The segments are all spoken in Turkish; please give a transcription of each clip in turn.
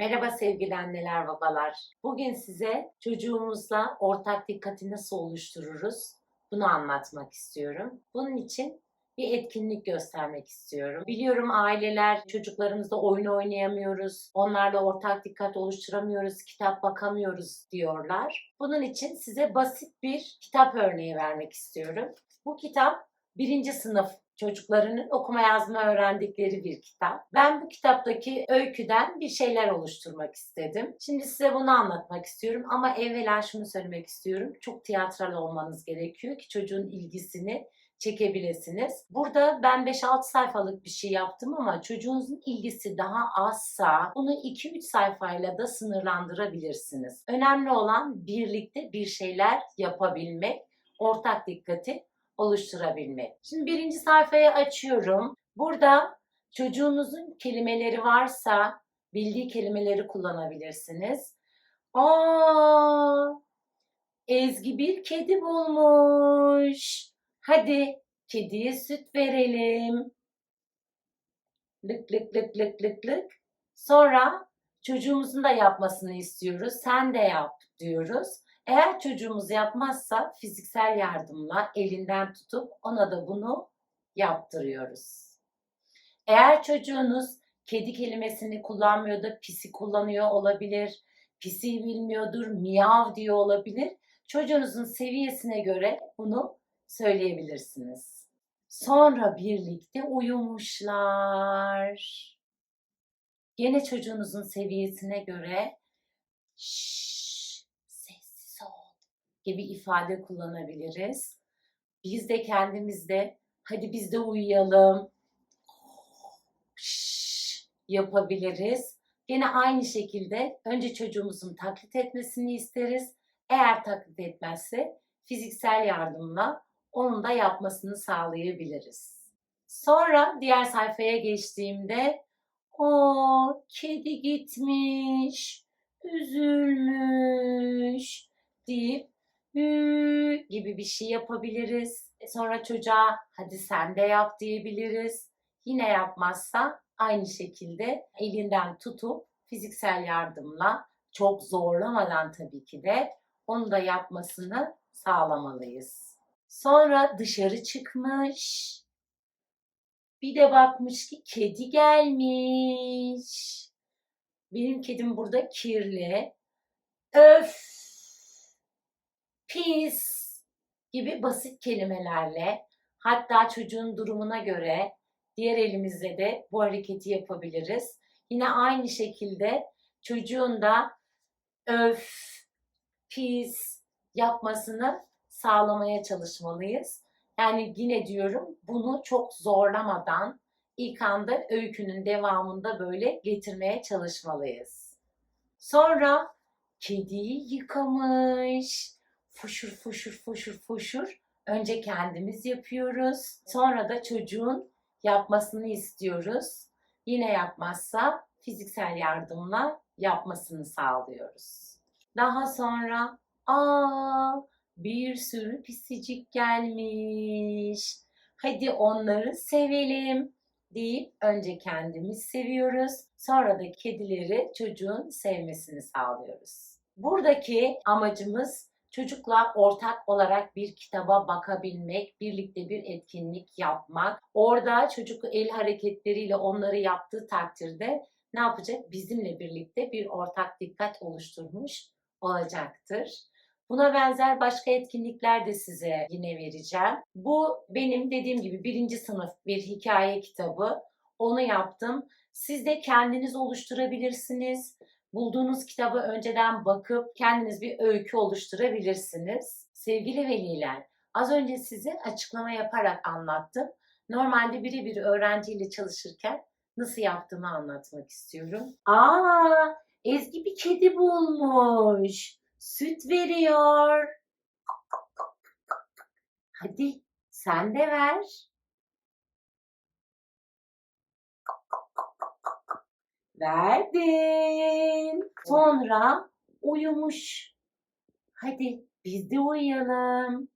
Merhaba sevgili anneler babalar. Bugün size çocuğumuzla ortak dikkati nasıl oluştururuz bunu anlatmak istiyorum. Bunun için bir etkinlik göstermek istiyorum. Biliyorum aileler çocuklarımızla oyun oynayamıyoruz, onlarla ortak dikkat oluşturamıyoruz, kitap bakamıyoruz diyorlar. Bunun için size basit bir kitap örneği vermek istiyorum. Bu kitap birinci sınıf çocuklarının okuma yazma öğrendikleri bir kitap. Ben bu kitaptaki öyküden bir şeyler oluşturmak istedim. Şimdi size bunu anlatmak istiyorum ama evvela şunu söylemek istiyorum. Çok tiyatral olmanız gerekiyor ki çocuğun ilgisini çekebilirsiniz. Burada ben 5-6 sayfalık bir şey yaptım ama çocuğunuzun ilgisi daha azsa bunu 2-3 sayfayla da sınırlandırabilirsiniz. Önemli olan birlikte bir şeyler yapabilmek, ortak dikkati oluşturabilmek. Şimdi birinci sayfayı açıyorum. Burada çocuğunuzun kelimeleri varsa bildiği kelimeleri kullanabilirsiniz. Aa, Ezgi bir kedi bulmuş. Hadi kediye süt verelim. Lık lık lık lık lık lık. Sonra çocuğumuzun da yapmasını istiyoruz. Sen de yap diyoruz. Eğer çocuğumuz yapmazsa fiziksel yardımla elinden tutup ona da bunu yaptırıyoruz. Eğer çocuğunuz kedi kelimesini kullanmıyor da pisi kullanıyor olabilir, pisi bilmiyordur, miyav diyor olabilir. Çocuğunuzun seviyesine göre bunu söyleyebilirsiniz. Sonra birlikte uyumuşlar. Gene çocuğunuzun seviyesine göre şşş, gibi ifade kullanabiliriz. Biz de kendimizde hadi biz de uyuyalım yapabiliriz. Gene aynı şekilde önce çocuğumuzun taklit etmesini isteriz. Eğer taklit etmezse fiziksel yardımla onun da yapmasını sağlayabiliriz. Sonra diğer sayfaya geçtiğimde o kedi gitmiş, üzülmüş deyip gibi bir şey yapabiliriz. E Sonra çocuğa hadi sen de yap diyebiliriz. Yine yapmazsa aynı şekilde elinden tutup fiziksel yardımla çok zorlamadan tabii ki de onu da yapmasını sağlamalıyız. Sonra dışarı çıkmış. Bir de bakmış ki kedi gelmiş. Benim kedim burada kirli. Öf, pis gibi basit kelimelerle hatta çocuğun durumuna göre diğer elimizle de bu hareketi yapabiliriz. Yine aynı şekilde çocuğun da öf, pis yapmasını sağlamaya çalışmalıyız. Yani yine diyorum bunu çok zorlamadan ilk anda öykünün devamında böyle getirmeye çalışmalıyız. Sonra kediyi yıkamış. Fuşur fuşur fuşur fuşur. Önce kendimiz yapıyoruz. Sonra da çocuğun yapmasını istiyoruz. Yine yapmazsa fiziksel yardımla yapmasını sağlıyoruz. Daha sonra aa bir sürü pisicik gelmiş. Hadi onları sevelim deyip önce kendimiz seviyoruz. Sonra da kedileri çocuğun sevmesini sağlıyoruz. Buradaki amacımız çocukla ortak olarak bir kitaba bakabilmek, birlikte bir etkinlik yapmak. Orada çocuk el hareketleriyle onları yaptığı takdirde ne yapacak? Bizimle birlikte bir ortak dikkat oluşturmuş olacaktır. Buna benzer başka etkinlikler de size yine vereceğim. Bu benim dediğim gibi birinci sınıf bir hikaye kitabı. Onu yaptım. Siz de kendiniz oluşturabilirsiniz. Bulduğunuz kitabı önceden bakıp kendiniz bir öykü oluşturabilirsiniz. Sevgili veliler, az önce size açıklama yaparak anlattım. Normalde birebir öğrenciyle çalışırken nasıl yaptığımı anlatmak istiyorum. Aa, Ezgi bir kedi bulmuş. Süt veriyor. Hadi sen de ver. Verdin. Sonra uyumuş. Hadi biz de uyuyalım.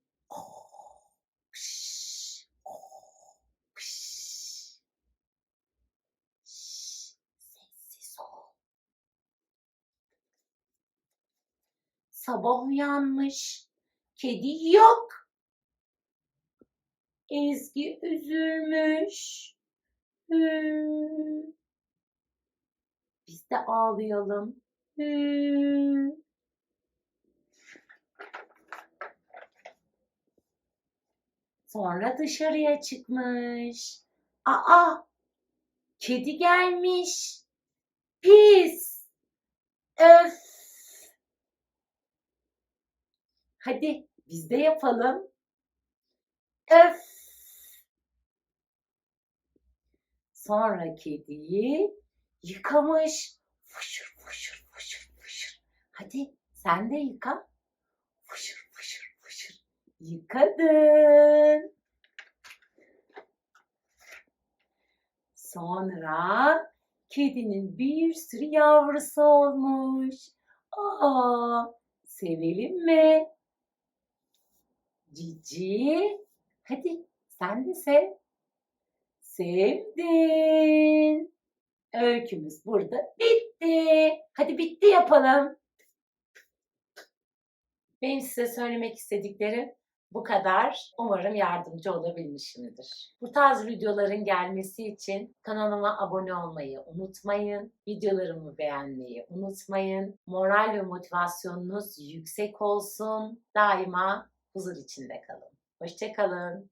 Sabah uyanmış. Kedi yok. Ezgi üzülmüş. Hmm. De ağlayalım. Hmm. Sonra dışarıya çıkmış. Aa! Kedi gelmiş. Pis. Öf. Hadi biz de yapalım. Öf. Sonra kediyi yıkamış. Fışır fışır fışır fışır. Hadi sen de yıka. Fışır fışır fışır. Yıkadın. Sonra kedinin bir sürü yavrusu olmuş. Aa, sevelim mi? Cici, hadi sen de sev. Sevdin. Öykümüz burada bitti. Hadi bitti yapalım. Benim size söylemek istediklerim bu kadar. Umarım yardımcı olabilmişimdir. Bu tarz videoların gelmesi için kanalıma abone olmayı unutmayın. Videolarımı beğenmeyi unutmayın. Moral ve motivasyonunuz yüksek olsun. Daima huzur içinde kalın. Hoşçakalın.